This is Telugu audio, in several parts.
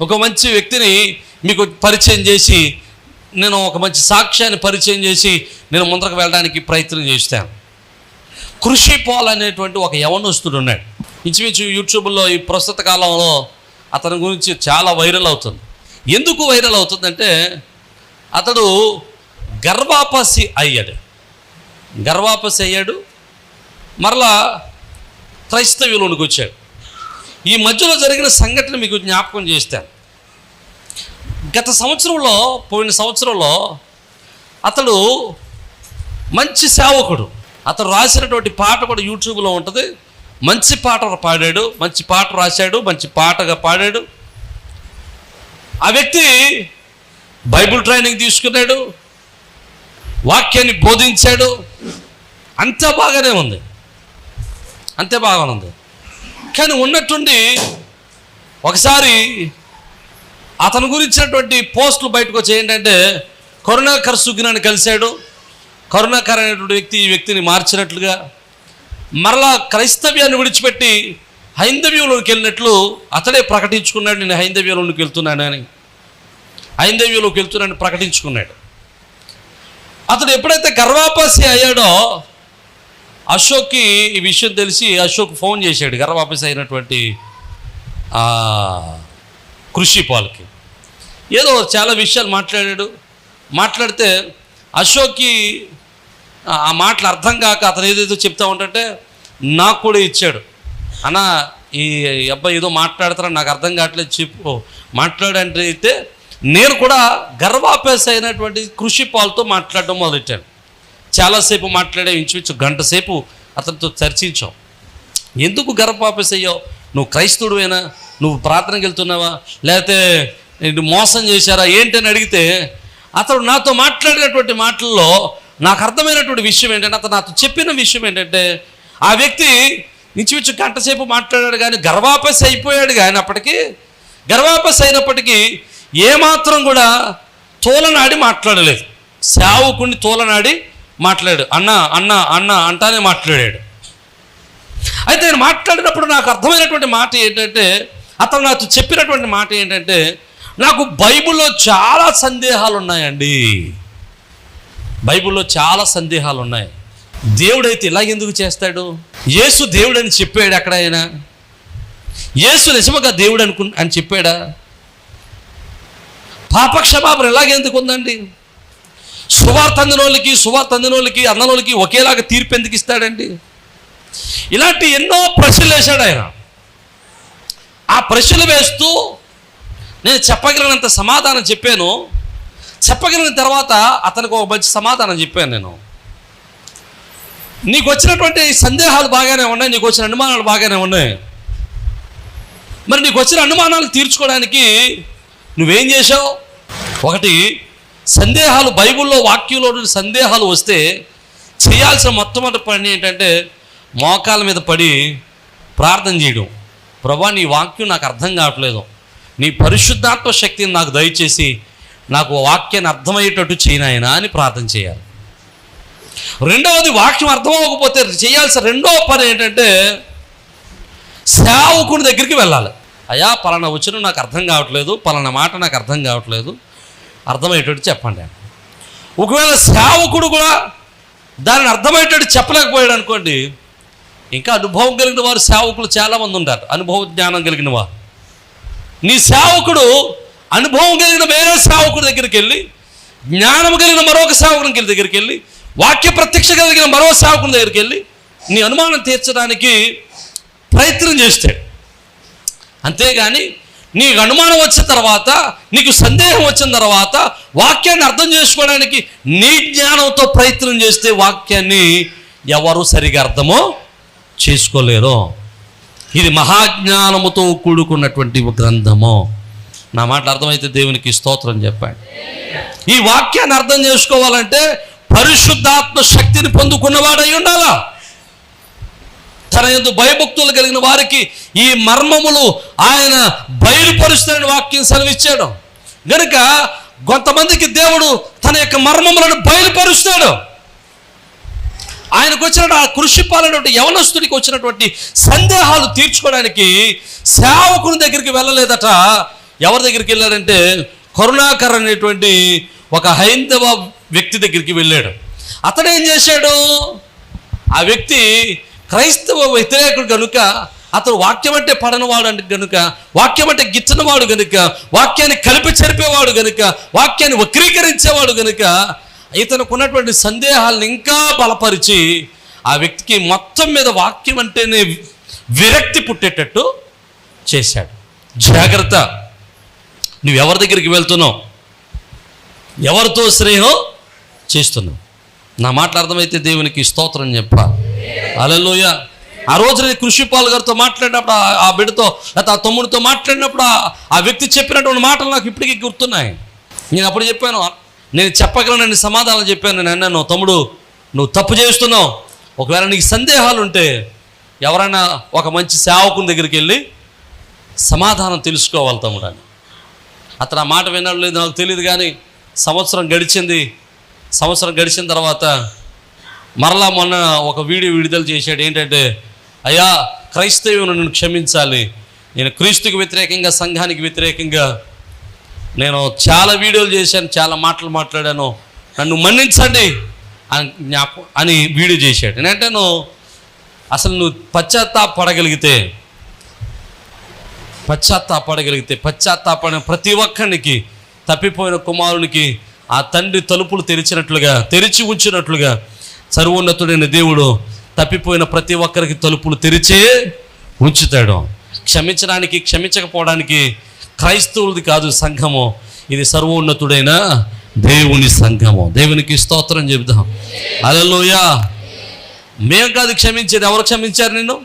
ఒక మంచి వ్యక్తిని మీకు పరిచయం చేసి నేను ఒక మంచి సాక్ష్యాన్ని పరిచయం చేసి నేను ముందరకు వెళ్ళడానికి ప్రయత్నం చేస్తాను. కృషి పాల్ అనేటువంటి ఒక యవనస్తుడు ఉన్నాడు. ఇంచుమించు యూట్యూబ్లో ఈ ప్రస్తుత కాలంలో అతని గురించి చాలా వైరల్ అవుతుంది. ఎందుకు వైరల్ అవుతుందంటే అతడు గర్వాపసి అయ్యాడు. గర్వాపసి అయ్యాడు. మరలా క్రైస్తవ్యులోనికి వచ్చాడు. ఈ మధ్యలో జరిగిన సంఘటన మీకు జ్ఞాపకం చేస్తాను. గత సంవత్సరంలో పోయిన సంవత్సరంలో అతడు మంచి సేవకుడు. అతను రాసినటువంటి పాట కూడా యూట్యూబ్లో ఉంటుంది. మంచి పాట పాడాడు మంచి పాట రాశాడు మంచి పాటగా పాడాడు. ఆ వ్యక్తి బైబిల్ ట్రైనింగ్ తీసుకున్నాడు వాక్యాన్ని బోధించాడు. అంతా బాగానే ఉంది. అంతే బాగానే ఉంది. కానీ ఉన్నట్టుండి ఒకసారి అతని గురించినటువంటి పోస్టులు బయటకు వచ్చి ఏంటంటే కరుణాకర్ సుగ్నాన్ని కలిశాడు. కరుణాకర్ అనేటువంటి వ్యక్తి ఈ వ్యక్తిని మార్చినట్లుగా మరలా క్రైస్తవ్యాన్ని విడిచిపెట్టి హైందవ్యంలోకి వెళ్ళినట్లు అతడే ప్రకటించుకున్నాడు నేను హైందవ్యంలోకి వెళ్తున్నానని హైందవ్యంలోకి వెళ్తున్నానని ప్రకటించుకున్నాడు. అతడు ఎప్పుడైతే గర్వాపాసి అయ్యాడో అశోక్కి ఈ విషయం తెలిసి అశోక్ ఫోన్ చేశాడు గర్వాపసి అయినటువంటి కృషి పాల్కి. ఏదో చాలా విషయాలు మాట్లాడాడు. మాట్లాడితే అశోక్కి ఆ- మాటలు అర్థం కాక అతను ఏదేదో చెప్తా ఉంటే నాకు కూడా ఇచ్చాడు. అన్న ఈ అబ్బాయి ఏదో మాట్లాడతారా నాకు అర్థం కావట్లేదు చెప్పు. మాట్లాడంటే అయితే నేను కూడా గర్వాపేస్ అయినటువంటి కృషి పాలతో మాట్లాడడం మొదలెట్టాను. చాలాసేపు మాట్లాడే ఇంచుమించు గంట సేపు అతనితో చర్చించాం ఎందుకు గర్భాపేస్ అయ్యావు నువ్వు క్రైస్తవుడువేనా? నువ్వు ప్రార్థనకి వెళ్తున్నావా? లేకపోతే మోసం చేశారా? ఏంటని అడిగితే అతడు నాతో మాట్లాడినటువంటి మాటల్లో నాకు అర్థమైనటువంటి విషయం ఏంటంటే అతను నాతో చెప్పిన విషయం ఏంటంటే ఆ వ్యక్తి ఇంచుమించు గంట సేపు మాట్లాడాడు కానీ గర్భాపస్ అయిపోయాడు కానీ అప్పటికీ గర్భాపస్ అయినప్పటికీ ఏమాత్రం కూడా తోలనాడి మాట్లాడలేదు. సేవకుని తోలనాడి మాట్లాడు అన్న అన్న అన్న అంటానే మాట్లాడాడు. అయితే నేను మాట్లాడినప్పుడు నాకు అర్థమైనటువంటి మాట ఏంటంటే అతను నాకు చెప్పినటువంటి మాట ఏంటంటే నాకు బైబిల్లో చాలా సందేహాలు ఉన్నాయండి బైబిల్లో చాలా సందేహాలు ఉన్నాయి దేవుడైతే ఇలా ఎందుకు చేస్తాడు? యేసు దేవుడు అని చెప్పాడు ఆయన యేసు నిజముగా దేవుడు అనుకు అని చెప్పాడా? పాపక్షమాపణ ఎలాగెందుకు ఉందండి సువార్త అందినోళ్ళకి సువార్త అందినోళ్ళకి అన్నోళ్ళకి ఒకేలాగా తీర్పు ఎందుకు ఇస్తాడండి? ఇలాంటి ఎన్నో ప్రశ్నలు వేశాడు ఆయన. ఆ ప్రశ్నలు వేస్తూ నేను చెప్పగలిగినంత సమాధానం చెప్పాను. చెప్పగలిగిన తర్వాత అతనికి ఒక మంచి సమాధానం చెప్పాను నేను. నీకు వచ్చినటువంటి సందేహాలు బాగానే ఉన్నాయి నీకు వచ్చిన అనుమానాలు బాగానే ఉన్నాయి. మరి నీకు వచ్చిన అనుమానాలు తీర్చుకోవడానికి నువ్వేం చేశావు? ఒకటి సందేహాలు బైబిల్లో వాక్యంలో నుండి సందేహాలు వస్తే చేయాల్సిన మొట్టమొదటి పని ఏంటంటే మోకాల మీద పడి ప్రార్థన చేయడం. ప్రభా నీ వాక్యం నాకు అర్థం కావట్లేదు. నీ పరిశుద్ధాత్మ శక్తిని నాకు దయచేసి నాకు వాక్యాన్ని అర్థమయ్యేటట్టు చేయనాయనా అని ప్రార్థన చేయాలి. రెండవది వాక్యం అర్థం అవ్వకపోతే చేయాల్సిన రెండవ పని ఏంటంటే సేవకుని దగ్గరికి వెళ్ళాలి. అయ్యా పలానా వచ్చిన నాకు అర్థం కావట్లేదు పలానా మాట నాకు అర్థం కావట్లేదు. అర్థమయ్యేటట్టు చెప్పండి. ఒకవేళ సేవకుడు కూడా దానిని అర్థమయ్యేటట్టు చెప్పలేకపోయాడు అనుకోండి ఇంకా అనుభవం కలిగిన వారు సేవకులు చాలామంది ఉంటారు. అనుభవ జ్ఞానం కలిగిన వారు. నీ సేవకుడు అనుభవం కలిగిన వేరే సేవకుడి దగ్గరికి వెళ్ళి జ్ఞానం కలిగిన మరొక సేవకుని దగ్గరికి వెళ్ళి వాక్య ప్రత్యక్ష కలిగిన మరో సేవకుని దగ్గరికి వెళ్ళి నీ అనుమానం తీర్చడానికి ప్రయత్నం చేస్తాడు. అంతేగాని నీకు అనుమానం వచ్చిన తర్వాత నీకు సందేహం వచ్చిన తర్వాత వాక్యాన్ని అర్థం చేసుకోవడానికి నీ జ్ఞానంతో ప్రయత్నం చేస్తే వాక్యాన్ని ఎవరు సరిగా అర్థమో చేసుకోలేరు. ఇది మహాజ్ఞానముతో కూడుకున్నటువంటి గ్రంథము. నా మాట అర్థమైతే దేవునికి స్తోత్రం చెప్పండి. ఈ వాక్యాన్ని అర్థం చేసుకోవాలంటే పరిశుద్ధాత్మ శక్తిని పొందుకున్నవాడై ఉండాలా? తన ఎందు భయభక్తులు కలిగిన వారికి ఈ మర్మములు ఆయన బయలుపరుస్తానని వాక్యం సెలవిచ్చాడు. గనుక కొంతమందికి దేవుడు తన యొక్క మర్మములను బయలుపరుస్తాడు. ఆయనకు వచ్చిన ఆ కృషి పాలనటువంటి యవనస్తుడికి వచ్చినటువంటి సందేహాలు తీర్చుకోవడానికి సేవకుని దగ్గరికి వెళ్ళలేదట. ఎవరి దగ్గరికి వెళ్ళాడంటే కరుణాకర్ అనేటువంటి ఒక హైందవ వ్యక్తి దగ్గరికి వెళ్ళాడు. అతడు ఏం చేశాడు? ఆ వ్యక్తి క్రైస్తవ వ్యతిరేకుడు కనుక అతను వాక్యం అంటే పడనవాడు అంటే గనుక వాక్యం అంటే గిచ్చనవాడు గనుక వాక్యాన్ని కలిపి చెరిపేవాడు గనుక వాక్యాన్ని వక్రీకరించేవాడు గనుక ఇతనుకున్నటువంటి సందేహాలను ఇంకా బలపరిచి ఆ వ్యక్తికి మొత్తం మీద వాక్యం అంటేనే విరక్తి పుట్టేటట్టు చేశాడు. జాగ్రత్త. నువ్వు ఎవరి దగ్గరికి వెళ్తున్నావు? ఎవరితో స్నేహం చేస్తున్నావు? నా మాటలు అర్థమైతే దేవునికి స్తోత్రం చెప్పాలి. అలలోయ ఆ రోజు నేను కృషిపాల్ గారితో మాట్లాడినప్పుడు ఆ- బిడ్డతో లేకపోతే ఆ తమ్ముడితో మాట్లాడినప్పుడు ఆ- ఆ వ్యక్తి చెప్పినటువంటి మాటలు నాకు ఇప్పటికీ గుర్తున్నాయి. నేను అప్పుడు చెప్పాను నేను చెప్పగలనని సమాధానం చెప్పాను. నేను అన్నాను తమ్ముడు నువ్వు తప్పు చేస్తున్నావు. ఒకవేళ నీకు సందేహాలు ఉంటే ఎవరైనా ఒక మంచి సేవకుని దగ్గరికి వెళ్ళి సమాధానం తెలుసుకోవాలి తమ్ముడు అని. అతను ఆ మాట విన్నాడు లేదు నాకు తెలియదు కానీ సంవత్సరం గడిచింది. సంవత్సరం గడిచిన తర్వాత మరలా మొన్న ఒక వీడియో విడుదల చేశాడు. ఏంటంటే అయ్యా క్రైస్తవుని నన్ను క్షమించాలి. నేను క్రీస్తుకి వ్యతిరేకంగా సంఘానికి వ్యతిరేకంగా నేను చాలా వీడియోలు చేశాను చాలా మాటలు మాట్లాడాను. నన్ను మన్నించండి అని జ్ఞాప అని వీడియో చేశాడు. నేనంటాను అసలు నువ్వు పశ్చాత్తాపడగలిగితే పశ్చాత్తాపడగలిగితే పశ్చాత్తాపడిన ప్రతి ఒక్కరికి తప్పిపోయిన కుమారునికి ఆ తండ్రి తలుపులు తెరిచినట్లుగా తెరిచి ఉంచినట్లుగా సర్వోన్నతుడైన దేవుడు తప్పిపోయిన ప్రతి ఒక్కరికి తలుపులు తెరిచే ఉంచుతాడు. క్షమించడానికి క్షమించకపోవడానికి క్రైస్తవులది కాదు సంఘము. ఇది సర్వోన్నతుడైన దేవుని సంఘము. దేవునికి స్తోత్రం చెబుదాం. అలలోయ మేము కాదు క్షమించేది. ఎవరు క్షమించారు నిన్ను?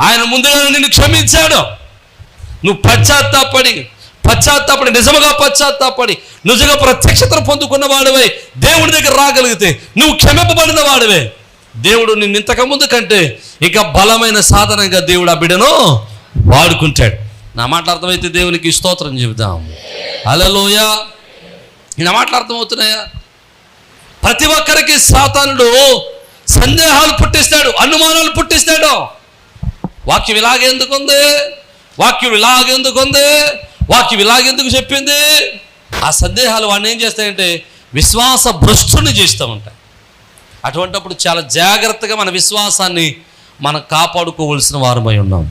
ఆయన ముందుగా నిన్ను క్షమించాడు. నువ్వు పశ్చాత్తాపడి పశ్చాత్తాపడి నిజముగా పశ్చాత్తాపడి నిజంగా ప్రత్యక్షతను పొందుకున్న వాడివే దేవుడి దగ్గర రాగలిగితే నువ్వు క్షమింపబడిన వాడివే. దేవుడు నిన్ను ఇంతకుముందు కంటే ఇక బలమైన సాధనంగా దేవుడు ఆ బిడను వాడుకుంటాడు. నా మాటలు అర్థమైతే దేవునికి స్తోత్రం చెబుదాం. అలలోయ నా మాటలు అర్థమవుతున్నాయా? ప్రతి ఒక్కరికి సాతానుడు సందేహాలు పుట్టిస్తాడు అనుమానాలు పుట్టిస్తాడు. వాక్యం ఇలాగెందుకుంది? వాక్యం ఇలాగెందుకుంది? వాక్యం ఇలాగెందుకు చెప్పింది? ఆ సందేహాలు వాడిని ఏం చేస్తాయంటే విశ్వాస భ్రష్టుని చేస్తూ ఉంటాయి అటువంటప్పుడు చాలా జాగ్రత్తగా మన విశ్వాసాన్ని మనం కాపాడుకోవలసిన వారమై ఉన్నాం.